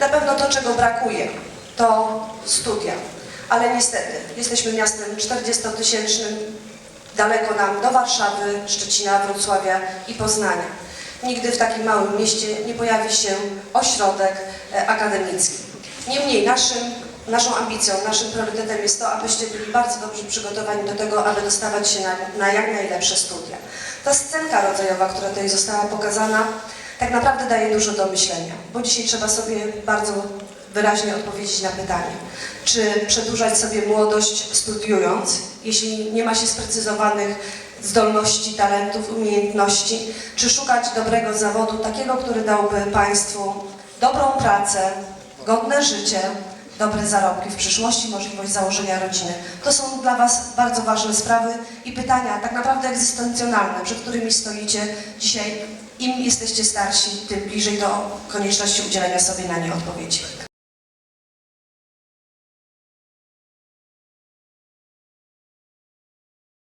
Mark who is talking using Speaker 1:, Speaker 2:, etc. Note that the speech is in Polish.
Speaker 1: Na pewno to, czego brakuje, to studia. Ale niestety, jesteśmy miastem 40-tysięcznym, daleko nam do Warszawy, Szczecina, Wrocławia i Poznania. Nigdy w takim małym mieście nie pojawi się ośrodek e, akademicki. Niemniej naszym, naszą ambicją, naszym priorytetem jest to, abyście byli bardzo dobrze przygotowani do tego, aby dostawać się na, na jak najlepsze studia. Ta scenka rodzajowa, która tutaj została pokazana, tak naprawdę daje dużo do myślenia, bo dzisiaj trzeba sobie bardzo wyraźnie odpowiedzieć na pytanie, czy przedłużać sobie młodość studiując, jeśli nie ma się sprecyzowanych zdolności, talentów, umiejętności, czy szukać dobrego zawodu, takiego, który dałby Państwu dobrą pracę, godne życie, dobre zarobki w przyszłości, możliwość założenia rodziny. To są dla Was bardzo ważne sprawy i pytania tak naprawdę egzystencjonalne, przed którymi stoicie dzisiaj. Im jesteście starsi, tym bliżej do konieczności udzielenia sobie na nie odpowiedzi.